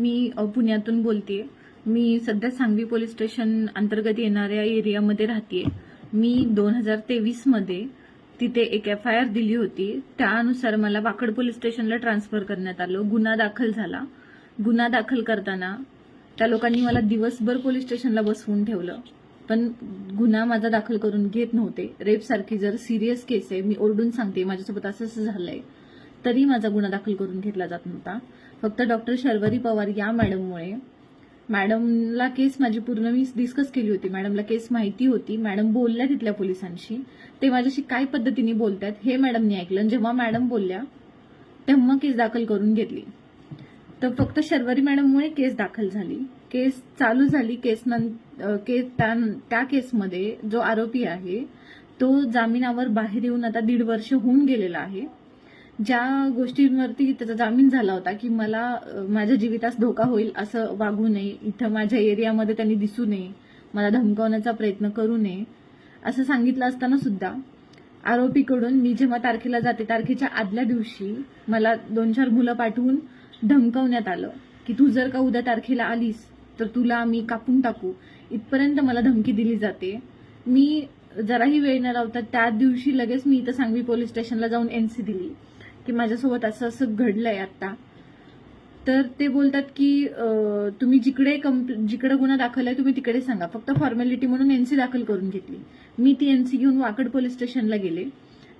मी पुण्यातून बोलते. मी सध्या सांगवी पोलीस स्टेशन अंतर्गत येणाऱ्या एरियामध्ये राहते मी दोन हजार तेवीसमध्ये तिथे एक एफ आय आर दिली होती. त्यानुसार मला वाकड पोलीस स्टेशनला ट्रान्सफर करण्यात आलं. गुन्हा दाखल झाला. गुन्हा दाखल करताना त्या लोकांनी मला दिवसभर पोलीस स्टेशनला बसवून ठेवलं. पण गुन्हा माझा दाखल करून घेत नव्हते. रेप सारखी जर सिरियस केस आहे मी ओरडून सांगते माझ्यासोबत असं असं झालंय तरी माझा गुन्हा दाखल करून घेतला जात नव्हता. फक्त डॉक्टर शर्वरी पवार या मॅडममुळे. मॅडमला केस माझी पूर्ण मी डिस्कस केली होती. मॅडमला केस माहिती होती. मॅडम बोलल्या तिथल्या पोलिसांशी. ते माझ्याशी काय पद्धतीने बोलतात हे मॅडमनी ऐकलं. आणि जेव्हा मॅडम बोलल्या तेव्हा केस दाखल करून घेतली. तर फक्त शर्वरी मॅडममुळे केस दाखल झाली. केस चालू झाली. केस केस त्या त्या केसमध्ये जो आरोपी आहे तो जामिनावर बाहेर येऊन आता दीड वर्ष होऊन गेलेला आहे. ज्या गोष्टींवरती त्याचा जामीन झाला होता की मला माझ्या जीवितास धोका होईल असं वागू नये इथं माझ्या एरियामध्ये त्यांनी दिसू नये मला धमकावण्याचा प्रयत्न करू नये असं सांगितलं असताना सुद्धा आरोपीकडून मी जेव्हा तारखेला जाते तारखेच्या आदल्या दिवशी मला दोन चार मुलं पाठवून धमकावण्यात आलं की तू जर का उद्या तारखेला आलीस तर तुला आम्ही कापून टाकू. इथपर्यंत मला धमकी दिली जाते. मी जराही वेळ न लावता त्या दिवशी लगेच मी इथं सांगवी पोलीस स्टेशनला जाऊन एनसी दिली. की माझ्यासोबत असं असं घडलंय आता. तर ते बोलतात की तुम्ही जिकडे कंप जिकडे गुन्हा दाखल आहे तुम्ही तिकडे सांगा. फक्त फॉर्मॅलिटी म्हणून एनसी दाखल करून घेतली. मी ती एनसी घेऊन वाकड पोलीस स्टेशनला गेले.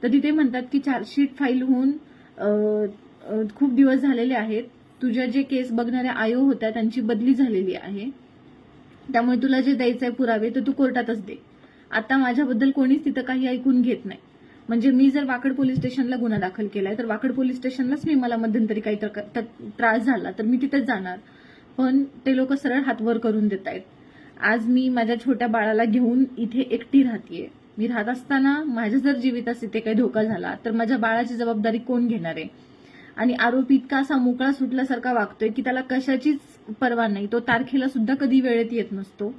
तर तिथे म्हणतात की चार्जशीट फाईल होऊन खूप दिवस झालेले आहेत. तुझ्या जे केस बघणाऱ्या आयो होत्या त्यांची बदली झालेली आहे. त्यामुळे तुला जे द्यायचं आहे पुरावे तर तू कोर्टातच दे. आता माझ्याबद्दल कोणीच तिथं काही ऐकून घेत नाही. म्हणजे मी जर वाकड पोलीस स्टेशनला गुन्हा दाखल केलाय तर वाकड पोलीस स्टेशनलाच मी मला मध्यंतरी काही तर- त्रास झाला तर मी तिथेच जाणार. पण ते लोक सरळ हातवर करून देत आहेत आज मी माझ्या छोट्या बाळाला घेऊन इथे एकटी राहतीये. मी राहत असताना माझ्या जर जीवितास इथे काही धोका झाला तर माझ्या बाळाची जबाबदारी कोण घेणार आहे? आणि आरोपी इतका असा मोकळा सुटल्यासारखा वागतोय की त्याला कशाचीच पर्वा नाही. तो तारखेला सुद्धा कधी वेळेत येत नसतो.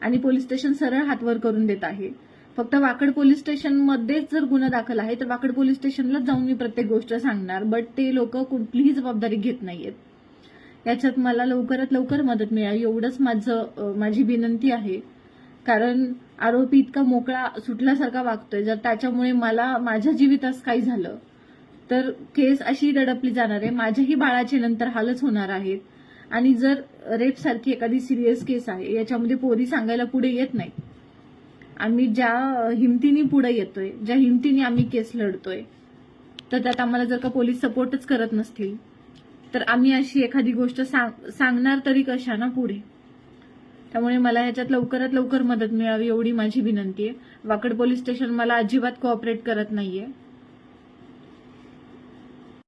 आणि पोलीस स्टेशन सरळ हातवर करून देत आहे. फक्त वाकड पोलीस स्टेशनमध्येच जर गुन्हा दाखल आहे तर वाकड पोलीस स्टेशनलाच जाऊन मी प्रत्येक गोष्ट सांगणार. बट ते लोक कुठलीही जबाबदारी घेत नाहीयेत. याच्यात मला लवकरात लवकर मदत मिळावी एवढंच माझं माझी विनंती आहे. कारण आरोपी इतका मोकळा सुटल्यासारखा वागतोय. जर त्याच्यामुळे मला माझ्या जीवितास काही झालं तर केस अशी दडपली जाणार आहे. माझ्याही बाळाचे नंतर हालच होणार आहेत. आणि जर रेप सारखी एखादी सिरियस केस आहे याच्यामध्ये पोरी सांगायला पुढे येत नाही आम्ही ज्या हिमतीने पुढे येतोय ज्या हिमतीने आम्ही केस लढतोय तर त्यात आम्हाला जर का पोलीस सपोर्टच करत नसतील तर आम्ही अशी एखादी गोष्ट सांग सांगणार तरी कशा ना पुढे? त्यामुळे मला ह्याच्यात लवकरात लवकर मदत मिळावी एवढी माझी विनंती आहे. वाकड पोलीस स्टेशन मला अजिबात कोऑपरेट करत नाहीये.